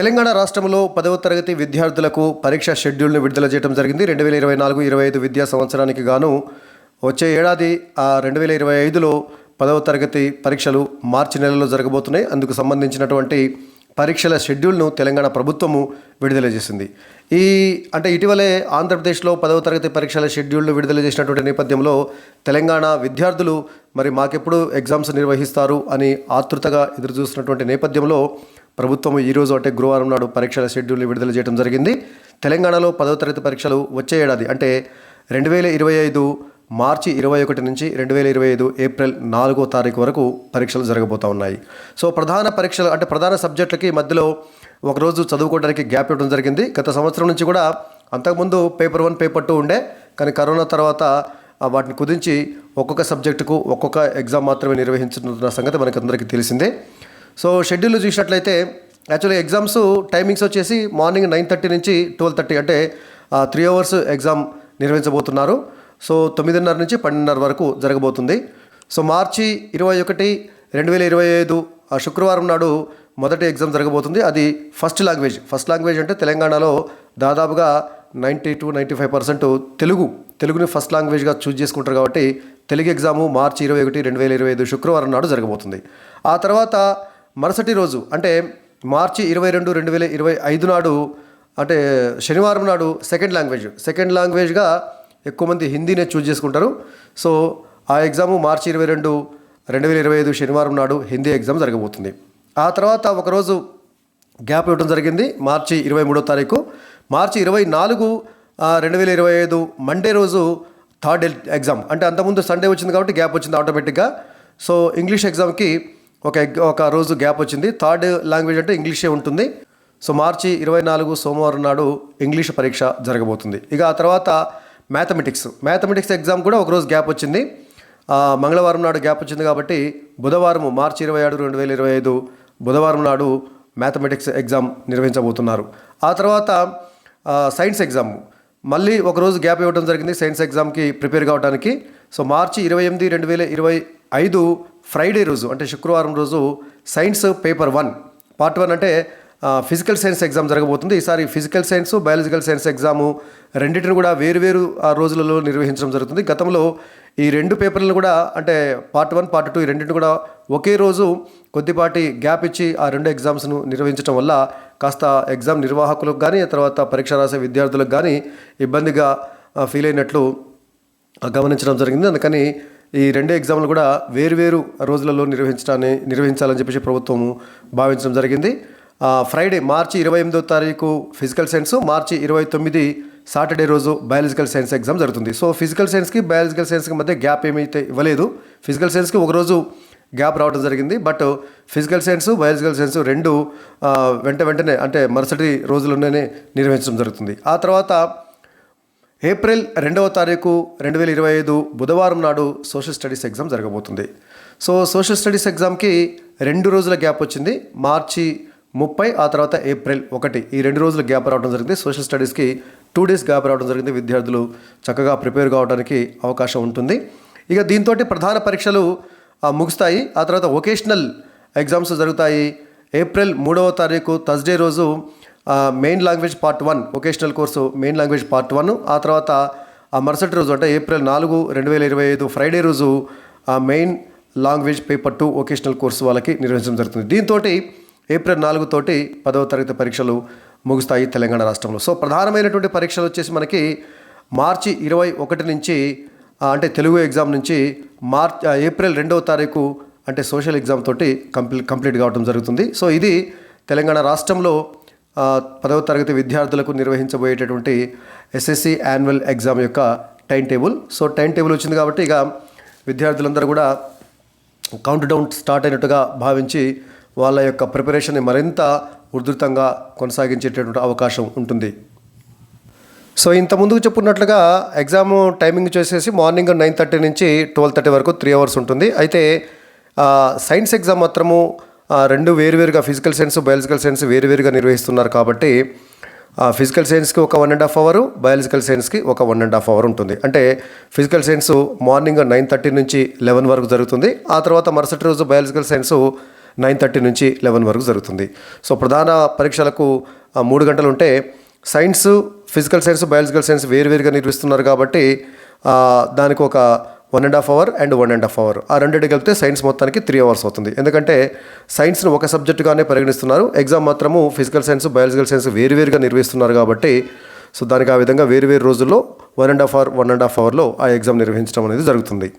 తెలంగాణ రాష్ట్రంలో పదవ తరగతి విద్యార్థులకు పరీక్ష షెడ్యూల్ను విడుదల చేయడం జరిగింది. రెండు వేల ఇరవై నాలుగు ఇరవై ఐదు విద్యా సంవత్సరానికి గాను వచ్చే ఏడాది ఆ రెండు వేల ఇరవై ఐదులో పదవ తరగతి పరీక్షలు మార్చి నెలలో జరగబోతున్నాయి. అందుకు సంబంధించినటువంటి పరీక్షల షెడ్యూల్ను తెలంగాణ ప్రభుత్వము విడుదల చేసింది. ఈ అంటే ఇటీవలే ఆంధ్రప్రదేశ్లో పదవ తరగతి పరీక్షల షెడ్యూల్ను విడుదల చేసినటువంటి నేపథ్యంలో తెలంగాణ విద్యార్థులు మరి మాకెప్పుడు ఎగ్జామ్స్ నిర్వహిస్తారు అని ఆతృతగా ఎదురు చూస్తున్నటువంటి నేపథ్యంలో ప్రభుత్వం ఈరోజు అంటే గురువారం నాడు పరీక్షల షెడ్యూల్ని విడుదల చేయడం జరిగింది. తెలంగాణలో పదవ తరగతి పరీక్షలు వచ్చే ఏడాది అంటే రెండు వేల ఇరవై ఐదు మార్చి ఇరవై ఒకటి నుంచి రెండు వేల ఇరవై ఐదు ఏప్రిల్ నాలుగో తారీఖు వరకు పరీక్షలు జరగబోతూ ఉన్నాయి. సో ప్రధాన పరీక్షలు అంటే ప్రధాన సబ్జెక్టులకి మధ్యలో ఒకరోజు చదువుకోవడానికి గ్యాప్ ఇవ్వడం జరిగింది. గత సంవత్సరం నుంచి కూడా అంతకుముందు పేపర్ వన్ పేపర్ టూ ఉండే కానీ కరోనా తర్వాత వాటిని కుదించి ఒక్కొక్క సబ్జెక్టుకు ఒక్కొక్క ఎగ్జామ్ మాత్రమే నిర్వహించుతున్న సంగతి మనకు అందరికీ తెలిసిందే. సో షెడ్యూల్ చూసినట్లయితే యాక్చువల్లీ ఎగ్జామ్స్ టైమింగ్స్ వచ్చేసి మార్నింగ్ నైన్ థర్టీ నుంచి ట్వెల్వ్ థర్టీ అంటే త్రీ అవర్స్ ఎగ్జామ్ నిర్వహించబోతున్నారు. సో తొమ్మిదిన్నర నుంచి పన్నెండున్నర వరకు జరగబోతుంది. సో మార్చి ఇరవై ఒకటి రెండు వేల ఇరవై ఐదు ఆ శుక్రవారం నాడు మొదటి ఎగ్జామ్ జరగబోతుంది. అది ఫస్ట్ లాంగ్వేజ్ ఫస్ట్ లాంగ్వేజ్ అంటే తెలంగాణలో దాదాపుగా ninety two ninety five percent Telugu తెలుగుని ఫస్ట్ లాంగ్వేజ్గా చూజ్ చేసుకుంటారు కాబట్టి తెలుగు ఎగ్జాము మార్చి ఇరవై ఒకటి రెండు వేల ఇరవై ఐదు శుక్రవారం నాడు జరగబోతుంది. ఆ తర్వాత మరుసటి రోజు అంటే మార్చి ఇరవై రెండు రెండు వేల ఇరవై ఐదు నాడు అంటే శనివారం నాడు సెకండ్ లాంగ్వేజ్ సెకండ్ లాంగ్వేజ్గా ఎక్కువ మంది హిందీనే చూజ్ చేసుకుంటారు. సో ఆ ఎగ్జాము మార్చి ఇరవై రెండు రెండు వేల ఇరవై ఐదు శనివారం నాడు హిందీ ఎగ్జామ్ జరగబోతుంది. ఆ తర్వాత ఒకరోజు గ్యాప్ ఇవ్వడం జరిగింది మార్చి ఇరవై మూడో తారీఖు. మార్చి ఇరవై నాలుగు రెండు వేల ఇరవై ఐదు మండే రోజు థర్డ్ ఎగ్జామ్ అంటే అంతకుముందు సండే వచ్చింది కాబట్టి గ్యాప్ వచ్చింది ఆటోమేటిక్గా సో ఇంగ్లీష్ ఎగ్జామ్కి ఒక ఎగ్ ఒక రోజు గ్యాప్ వచ్చింది. థర్డ్ లాంగ్వేజ్ అంటే ఇంగ్లీషే ఉంటుంది. సో మార్చి ఇరవై నాలుగు సోమవారం నాడు ఇంగ్లీష్ పరీక్ష జరగబోతుంది. ఇక ఆ తర్వాత మ్యాథమెటిక్స్. మ్యాథమెటిక్స్ ఎగ్జామ్ కూడా ఒకరోజు గ్యాప్ వచ్చింది. మంగళవారం నాడు గ్యాప్ వచ్చింది కాబట్టి బుధవారం మార్చి ఇరవై ఏడు రెండు వేల ఇరవై ఐదు బుధవారం నాడు మ్యాథమెటిక్స్ ఎగ్జామ్ నిర్వహించబోతున్నారు. ఆ తర్వాత సైన్స్ ఎగ్జామ్. మళ్ళీ ఒకరోజు గ్యాప్ ఇవ్వడం జరిగింది. సైన్స్ ఎగ్జామ్కి ప్రిపేర్ కావడానికి సో మార్చి ఇరవై ఎనిమిది రెండు వేల ఇరవై ఐదు ఫ్రైడే రోజు అంటే శుక్రవారం రోజు science paper one. Part one అంటే ఫిజికల్ సైన్స్ ఎగ్జామ్ జరగబోతుంది. ఈసారి physical science biological science exam రెండింటిని కూడా వేరువేరు ఆ రోజులలో నిర్వహించడం జరుగుతుంది. గతంలో ఈ రెండు పేపర్లను కూడా అంటే పార్ట్ వన్ పార్ట్ టూ ఈ రెండింటిని కూడా ఒకే రోజు కొద్దిపాటి గ్యాప్ ఇచ్చి ఆ రెండు ఎగ్జామ్స్ను నిర్వహించడం వల్ల కాస్త ఎగ్జామ్ నిర్వాహకులకు కానీ తర్వాత పరీక్ష రాసే విద్యార్థులకు కానీ ఇబ్బందిగా ఫీల్ అయినట్లు గమనించడం జరిగింది. అందుకని ఈ రెండే ఎగ్జామ్లు కూడా వేరువేరు రోజులలో నిర్వహించడాన్ని నిర్వహించాలని చెప్పేసి ప్రభుత్వము భావించడం జరిగింది. ఫ్రైడే మార్చి ఇరవై ఎనిమిదో తారీఖు ఫిజికల్ సైన్స్ మార్చి ఇరవై తొమ్మిది సాటర్డే రోజు బయాలజికల్ సైన్స్ ఎగ్జామ్ జరుగుతుంది. సో ఫిజికల్ సైన్స్కి బయాలజికల్ సైన్స్కి మధ్య గ్యాప్ ఏమైతే ఇవ్వలేదు ఫిజికల్ సైన్స్కి ఒకరోజు గ్యాప్ రావడం జరిగింది. But physical science biological science రెండు వెంట వెంటనే అంటే మరుసటి రోజుల్లోనే నిర్వహించడం జరుగుతుంది. ఆ తర్వాత ఏప్రిల్ రెండవ తారీఖు రెండు వేల ఇరవై ఐదు బుధవారం నాడు సోషల్ స్టడీస్ ఎగ్జామ్ జరగబోతుంది. సో సోషల్ స్టడీస్ ఎగ్జామ్కి రెండు రోజుల గ్యాప్ వచ్చింది. మార్చి ముప్పై ఆ తర్వాత ఏప్రిల్ ఒకటి. ఈ రెండు రోజుల గ్యాప్ రావడం జరిగింది. సోషల్ స్టడీస్కి టూ డేస్ గ్యాప్ రావడం జరిగింది. విద్యార్థులు చక్కగా ప్రిపేర్ కావడానికి అవకాశం ఉంటుంది. ఇక దీంతో ప్రధాన పరీక్షలు ముగుస్తాయి. ఆ తర్వాత వొకేషనల్ ఎగ్జామ్స్ జరుగుతాయి. ఏప్రిల్ మూడవ తారీఖు థర్స్డే రోజు main language part one vocational course main language part one ఆ తర్వాత ఆ మరుసటి రోజు అంటే ఏప్రిల్ నాలుగు రెండు వేల ఇరవై ఐదు ఫ్రైడే రోజు ఆ main language paper two vocational course వాళ్ళకి నిర్వహించడం జరుగుతుంది. దీంతో ఏప్రిల్ నాలుగు తోటి పదవ తరగతి పరీక్షలు ముగుస్తాయి తెలంగాణ రాష్ట్రంలో. సో ప్రధానమైనటువంటి పరీక్షలు వచ్చేసి మనకి మార్చి ఇరవై ఒకటి నుంచి అంటే తెలుగు ఎగ్జామ్ నుంచి మార్చ్ ఏప్రిల్ రెండవ తారీఖు అంటే సోషల్ ఎగ్జామ్ తోటి కంప్లీట్ కంప్లీట్ కావడం జరుగుతుంది. సో ఇది తెలంగాణ రాష్ట్రంలో పదవ తరగతి విద్యార్థులకు నిర్వహించబోయేటటువంటి ఎస్ఎస్సి యాన్యువల్ ఎగ్జామ్ యొక్క time table so time table వచ్చింది కాబట్టి ఇక విద్యార్థులందరూ కూడా కౌంట్ డౌన్ స్టార్ట్ అయినట్టుగా భావించి వాళ్ళ యొక్క ప్రిపరేషన్ని మరింత ఉధృతంగా కొనసాగించేటటువంటి అవకాశం ఉంటుంది. సో ఇంత ముందుకు చెప్పుకున్నట్లుగా ఎగ్జామ్ టైమింగ్ చేసేసి మార్నింగ్ నైన్ థర్టీ నుంచి ట్వెల్వ్ థర్టీ వరకు త్రీ అవర్స్ ఉంటుంది. అయితే సైన్స్ ఎగ్జామ్ మాత్రము రెండు వేరువేరుగా ఫిజికల్ సైన్స్ బయాలజికల్ సైన్స్ వేరువేరుగా నిర్వహిస్తున్నారు కాబట్టి ఫిజికల్ సైన్స్కి ఒక one and half hour biological సైన్స్కి ఒక వన్ అండ్ హాఫ్ అవర్ ఉంటుంది. అంటే physical science morning nine thirty నుంచి లెవెన్ వరకు జరుగుతుంది. ఆ తర్వాత మరుసటి రోజు బయాలజికల్ సైన్స్ నైన్ థర్టీ నుంచి లెవెన్ వరకు జరుగుతుంది. సో ప్రధాన పరీక్షలకు మూడు గంటలు ఉంటే science physical science biological science వేరువేరుగా నిర్వహిస్తున్నారు కాబట్టి దానికి ఒక one and half hour and one and half hour. ఆ రెండింటి కలిపితే సైన్స్ మొత్తానికి త్రీ అవర్స్ అవుతుంది. ఎందుకంటే సైన్స్ను ఒక సబ్జెక్టుగానే పరిగణిస్తున్నారు. ఎగ్జామ్ మాత్రము ఫిజికల్ సైన్స్ బయాలజికల్ సైన్స్ వేరువేరుగా నిర్వహిస్తున్నారు కాబట్టి సో దానికి ఆ విధంగా వేరు వేరు రోజుల్లో one and half hour one and half అవర్లో ఆ ఎగ్జామ్ నిర్వహించడం అనేది జరుగుతుంది.